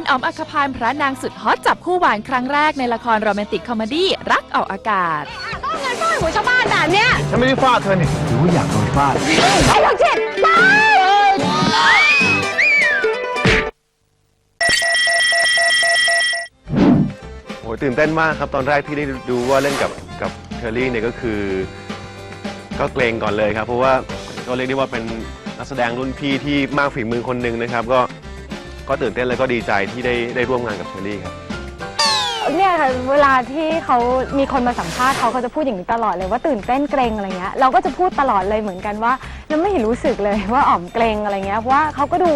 อนออมอัคคพานพระนางสุดฮอตจับคู่หวานครั้งแรกในละครโรแมนติกคอมเมดี้รักออกอากาศต้องเงินฟาดหัวชาวบ้านแบบเนี้ยฉันไม่ได้ฟาดเธอนี่หรือว่าอยากโดนฟาดไอ้ลูกจิตไปโอ้ยตื่นเต้นมากครับ ตอนแรกที่ได้ดูว่าเล่นกับกับเชอรี่เนี่ยก็คือ ก็เกรงก่อนเลยครับ เพราะว่าก็เรียกได้ว่าเป็นนักแสดงรุ่นพี่ที่มากฝีมือคนหนึ่งนะครับ ก็ ก็ตื่นเต้นแล้วก็ดีใจที่ได้ได้ร่วมงานกับเชอรี่ครับ เนี่ยค่ะเวลาที่เขามีคนมาสัมภาษณ์เขาเขาจะพูดอย่างนี้ตลอดเลยว่าตื่นเต้นเกรงอะไรเงี้ยเราก็จะพูดตลอดเลยเหมือนกันว่าเราไม่เห็นรู้สึกเลยว่าอ๋อมเกรงอะไรเงี้ยเพราะว่าเขาก็ดู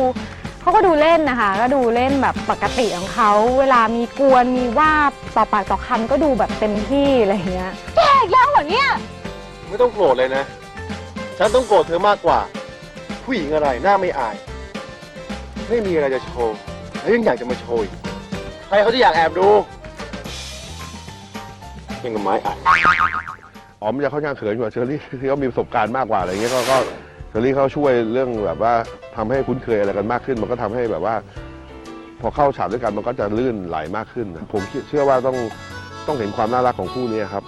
เขาก็ดูเล่นนะคะ ก็ดูเล่นแบบปกติของเขาเวลามีกวนมีว่าต่อปากต่อคำก็ดูแบบเต็มที่อะไรเงี้ยแก่อีกแล้วเหรอเนี่ยไม่ต้องโกรธเลยนะ ฉันต้องโกรธเธอมากกว่า ผู้หญิงอะไรหน้าไม่อาย ไม่มีอะไรจะโชว์ แล้วยังอยากจะมาโชว์อีก ใครเขาจะอยากแอบดูเป็นกับไม้อายอ๋อมจะเขายังเขินกว่าเชอรี่ที่เขามีประสบการณ์มากกว่าอะไรเงี้ยก็ก็เชอรี่เขาช่วยเรื่องแบบว่าทำให้คุ้นเคยอะไรกันมากขึ้น มันก็ทำให้แบบว่า พอเข้าฉากด้วยกันมันก็จะลื่นไหลมากขึ้นนะผมเชื่อว่าต้องต้องเห็นความน่ารักของคู่นี้ครับ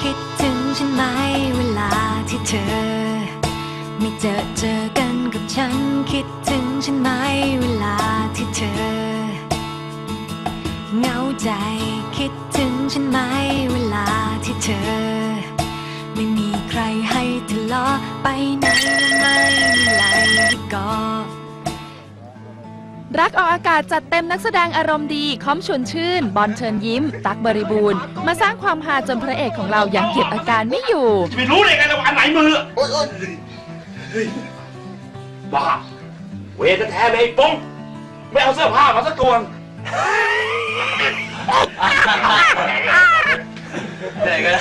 คิดถึงฉันไหมเวลาที่เธอ ไม่เจอเจอกันกับ ฉันคิดถึงฉันไหมเวลาที่เธอเหงาใจคิดถึงฉันไหมเวลาที่เธอ ไม่มีใครให้ทะเลาะไปไหนและไม่มีไหลที่เกาะรักออกอากาศจัดเต็มนักแสดงอารมณ์ดีคอมชวนชื่น บอลเชิญยิ้ม ตักบริบูรณ์ มาสร้างความฮาจนพระเอกของเรายังเก็บอาการไม่อยู่ไม่รู้ได้ไงแล้วาอันไหนมือ บ้าเวทแท้เลยไอ้ปงไม่เอาเสื้อผ้ามาสักตัวไหนกัน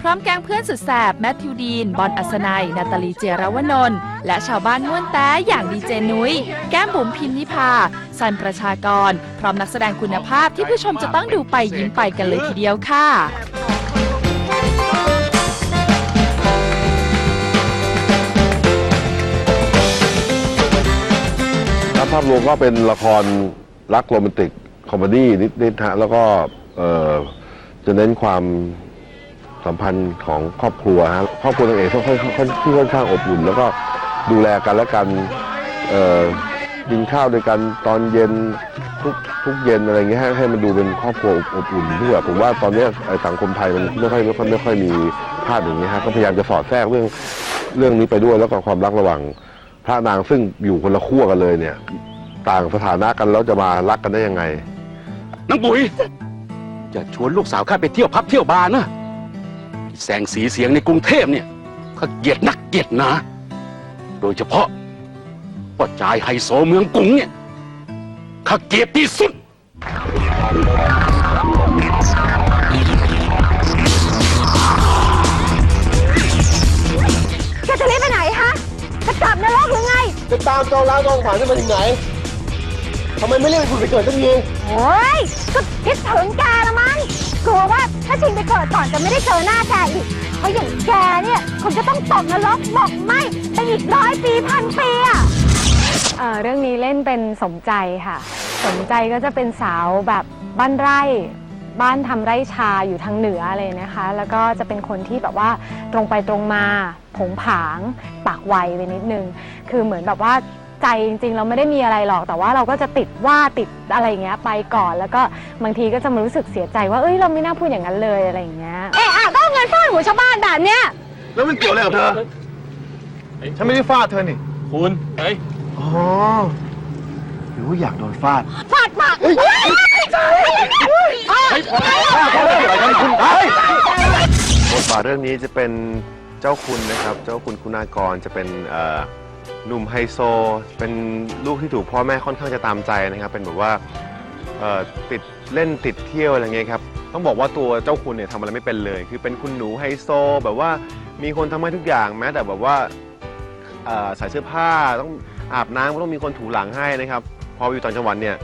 พร้อมแก๊งเพื่อนสุดแสบ แมทธิวดีน บอลอัศนัย นาตาลีเจยรวนนท์และชาวบ้านม่วนแต้อย่างดีเจนุ้ย แก้มบุ๋มพินนิพา สันประชากร พร้อมนักแสดงคุณภาพที่ผู้ชมจะต้องดูไปยิ้มไปกันเลยทีเดียวค่ะ ภาพรวมก็เป็นละครรักโรแมนติกคอมเมดี้นิดๆฮะแล้วก็เอ่อจะเน้นความสัมพันธ์ของครอบครัวฮะครอบครัวนางเอกค่อนข้างที่ค่อนข้างอบอุ่น แล้วก็ดูแลกันและกันเอ่อกินข้าวด้วยกันตอนเย็นทุกทุกเย็นอะไรเงี้ยให้ให้มันดูเป็นครอบครัวอบอบอุ่นด้วยผมว่าตอนเนี้ยไอ้สังคมไทยมันไม่ค่อยไม่ค่อยไม่ค่อยมีภาพอย่างนี้ยฮะก็พยายามจะสอดแทรกเรื่องเรื่องนี้ไปด้วยแล้วก็ความรักระหว่าง พระนางซึ่งอยู่คนละขั้วกันเลยเนี่ย ต่างสถานะกันแล้วจะมารักกันได้ยังไงนังปุ๋ยอย่าชวนลูกสาวข้าไปเที่ยวพับเที่ยวบาร์นะแสงสีเสียงในกรุงเทพเนี่ยข้าเกลียดนักเกลียดหนาโดยเฉพาะว่าจ่ายไฮโซเมืองกรุงเนี่ยข้าเกลียดที่สุด จะตามจองล้างจองผ่านขึ้นมาถึงไหนทำไมไม่เรียกคุณไปเกิดตั้งยีโอ้ยก็คิดถึงแกละมั้งกลัวว่าถ้าชิงไปเกิดก่อนจะไม่ได้เจอหน้าแกอีกเพราะอย่างแกเนี่ยคงจะต้องตกนรกหมกไหมไปอีกร้อยปีพันปีอะเอ่อเรื่องนี้เล่นเป็นสมใจค่ะ สมใจก็จะเป็นสาวแบบบ้านไร่ บ้านทำไร่ชาอยู่ทางเหนือเลยนะคะ แล้วก็จะเป็นคนที่แบบว่าตรงไปตรงมาผงผาง ปากไวไปนิดนึง คือเหมือนแบบว่าใจจริงๆ เราไม่ได้มีอะไรหรอก แต่ว่าเราก็จะติดว่าติดอะไรอย่างเงี้ยไปก่อน แล้วก็บางทีก็จะมารู้สึกเสียใจว่าเอ้ยเราไม่น่าพูดอย่างนั้นเลยอะไรอย่างเงี้ย เอ๊ะอะต้องเงินฟาดหัวชาวบ้านแบบเนี้ย แล้วมันเกี่ยวอะไรกับเธอ ฉันไม่ได้ฟาดเธอนี่ คุณ เฮ้ย อ๋อหรือว่าอยากโดนฟาด ฟาดปาก เฮ้ยบทบาทเรื่องนี้จะเป็นเจ้าคุณนะครับ เจ้าคุณคุณากรจะเป็นเอ่อหนุ่มไฮโซ เป็นลูกที่ถูกพ่อแม่ค่อนข้างจะตามใจนะครับ เป็นแบบว่าเอ่อติดเล่นติดเที่ยวอะไรเงี้ยครับ ต้องบอกว่าตัวเจ้าคุณเนี่ยทำอะไรไม่เป็นเลย คือเป็นคุณหนูไฮโซ แบบว่ามีคนทำให้ทุกอย่างแม้แต่แบบว่าเอ่อใส่เสื้อผ้าต้องอาบน้ำก็ต้องมีคนถูหลังให้นะครับ พออยู่ต่างจังหวัดเนี่ย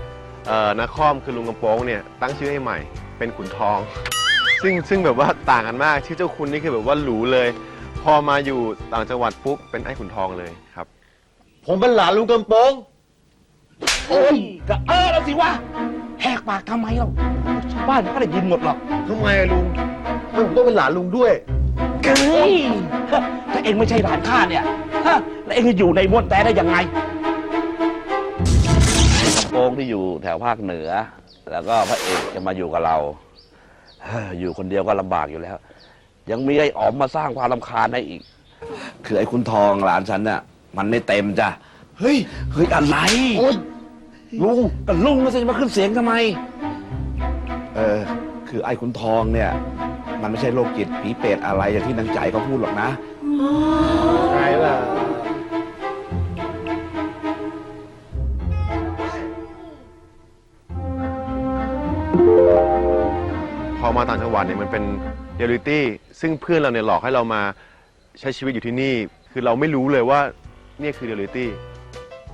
เอ่อนาคอมคือลุงกำโปงเนี่ยตั้งชื่อให้ใหม่เป็นขุนทอง ซึ่งซึ่งแบบว่าต่างกันมากชื่อเจ้าคุณนี่คือแบบว่าหรูเลย พอมาอยู่ต่างจังหวัดปุ๊บเป็นไอ้ขุนทองเลยครับ ผมเป็นหลานลุงกำปงโอ้ยก็เออแล้วสิวะแหกปากทำไมเล่าชาวบ้านเขาก็ได้ยินหมดหรอกทำไมอะลุงทำไมผมต้องเป็นหลานลุงด้วย เฮ้ยถ้าเองไม่ใช่หลานข้าเนี่ยฮะแล้วเองจะอยู่ในม้วนแต่ได้ยังไงโป้งที่อยู่แถวภาคเหนือ แล้วก็พระเอกจะมาอยู่กับเราเฮ้ออยู่คนเดียวก็ลำบากอยู่แล้ว ยังมีไอ้อ๋อมมาสร้างความรำคาญให้อีก คือไอ้คุณทองหลานฉันน่ะมันไม่เต็มจ้ะเฮ้ยเฮ้ยอะไรลุงก็ลุงก็จะมาขึ้นเสียงทำไม เออคือไอ้คุณทองเนี่ย มันไม่ใช่โรคจิตผีเปรตอะไรอย่างที่นางใจเขาพูดหรอกนะ ใช่ล่ะ มาต่างจังหวัดเนี่ยมันเป็นเรียลิตี้ซึ่งเพื่อนเราเนี่ยหลอกให้เรามาใช้ชีวิตอยู่ที่นี่ คือเราไม่รู้เลยว่าเนี่ยคือเรียลิตี้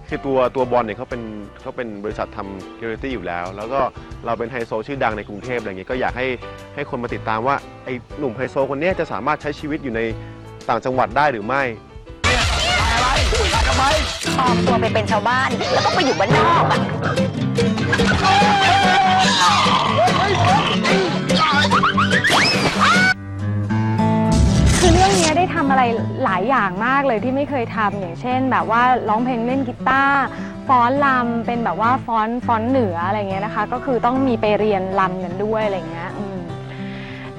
คือตัวตัวบอลเนี่ยเขาเป็นเขาเป็นบริษัททำเรียลิตี้อยู่แล้ว แล้วก็เราเป็นไฮโซชื่อดังในกรุงเทพอะไรเงี้ยก็อยากให้ให้คนมาติดตามว่าไอ้หนุ่มไฮโซคนเนี้ยจะสามารถใช้ชีวิตอยู่ในต่างจังหวัดได้หรือไม่ ปลอมตัวไปเป็นชาวบ้าน แล้วก็ไปอยู่บ้านนอกอะ องเนี้ยได้ทำอะไรหลายอย่างมากเลยที่ไม่เคยทำอย่างเช่น แบบว่าร้องเพลงเล่นกีตาร์ฟ้อนลำเป็นแบบว่าฟ้อนฟ้อนเหนืออะไรเงี้ยนะคะ ก็คือต้องมีไปเรียนลำกันด้วยอะไรเงี้ยอืม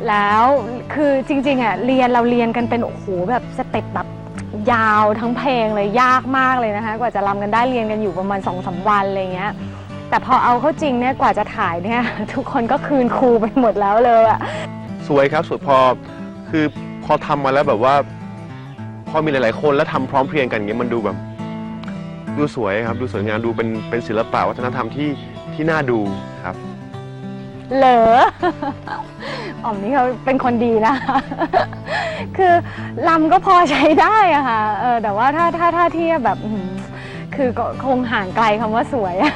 แล้วคือจริงๆอะเรียนเราเรียนกันเป็นโอ้โหแบบสเต็ปแบบยาวทั้งเพลงเลยยากมากเลยนะคะ กว่าจะลำกันได้เรียนกันอยู่ประมาณสองสามวันอะไรเงี้ย แต่พอเอาเข้าจริงเนี่ยกว่าจะถ่ายเนี่ย ทุกคนก็คืนครูไปหมดแล้วเลยอะ สวยครับสวยพอคือพอทำมาแล้วแบบว่า พอมีหลาย ๆ คนแล้วทำพร้อมเพรียงกันอย่างเงี้ยมันดูแบบ ดูสวยครับ ดูสวยงามดูเป็นเป็นศิลปะวัฒนธรรมที่ที่น่าดูครับ เหรออ๋อมนี่เขาเป็นคนดีนะ คือลำก็พอใช้ได้อะค่ะเออแต่ว่าถ้าถ้าถ้าเทียบแบบอื้อหือคือก็คงห่างไกลคำว่าสวยอะ